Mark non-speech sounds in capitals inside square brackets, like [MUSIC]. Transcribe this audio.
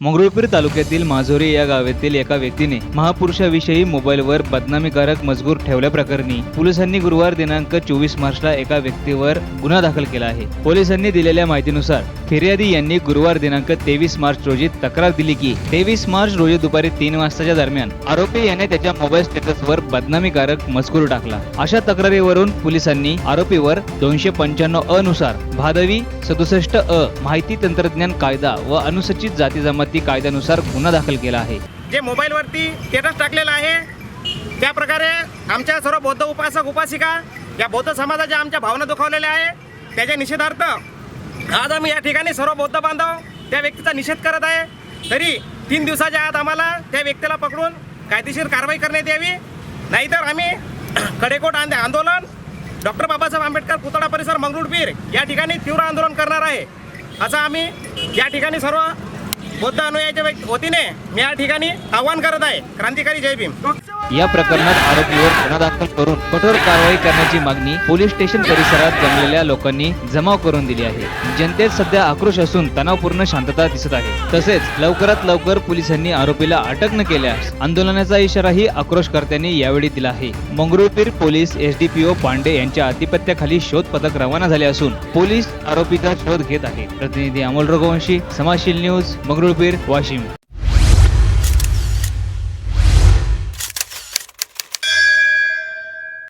मंगरुळपीर तालुक्यातील माझोरी या गावातील एका व्यक्तीने महापुरुषाविषयी मोबाईलवर बदनामीकारक मजकूर ठेवल्याप्रकरणी पोलिसांनी गुरुवार दिनांक चोवीस मार्चला एका व्यक्तीवर गुन्हा दाखल केला आहे. पोलिसांनी दिलेल्या माहितीनुसार फिर्यादी यांनी गुरुवार दिनांक तेवीस मार्च रोजी तक्रार दिली की तेवीस मार्च रोजी दुपारी तीन वाजताच्या दरम्यान आरोपी याने त्याच्या मोबाईल स्टेटसवर बदनामीकारक मजकूर टाकला. अशा तक्रारीवरून पोलिसांनी आरोपीवर दोनशे पंच्याण्णव अ नुसार भादवी सदुसष्ट अ माहिती तंत्रज्ञान कायदा व अनुसूचित जाती जमाती कायद्यानुसार गुन्हा दाखल केला आहे. जे मोबाईलवरती स्टेटस टाकलेलं आहे त्या प्रकारे आमच्या सर्व बौद्ध उपासक उपासिका या बौद्ध समाजाच्या आमच्या भावना दुखावलेल्या आहे. त्याच्या निषेधार्थ आज आम्ही या ठिकाणी सर्व बौद्ध बांधव त्या व्यक्तीचा निषेध करत आहे. तरी तीन दिवसाच्या आत आम्हाला त्या व्यक्तीला पकडून कायदेशीर कारवाई करण्यात यावी. नाहीतर आम्ही [CLEARS THROAT] कडेकोट आंदे आंदोलन डॉक्टर बाबासाहेब आंबेडकर पुतळा परिसर मंगरुळपीर या ठिकाणी तीव्र आंदोलन करणार आहे. असं आम्ही या ठिकाणी सर्व बौद्ध अनुयायाच्या व्यक्ती वतीने मी या ठिकाणी आवाहन करत आहे. क्रांतिकारी जय भीम. या प्रकरणात आरोपीवर गुन्हा दाखल करून कठोर कारवाई करण्याची मागणी पोलीस स्टेशन परिसरात जमलेल्या लोकांनी जमाव करून दिली आहे. जनतेत सध्या आक्रोश असून तणावपूर्ण शांतता दिसत आहे. तसेच लवकरात लवकर पोलिसांनी आरोपीला अटक न केल्यास आंदोलनाचा इशाराही आक्रोशकर्त्यांनी यावेळी दिला आहे. मंगरुळपीर पोलीस एसडीपीओ पांडे यांच्या आधिपत्याखाली शोध पथक रवाना झाले असून पोलीस आरोपीचा शोध घेत आहे. प्रतिनिधी अमोल रघुवंशी समाशील न्यूज मंगरुळपीर वाशिम.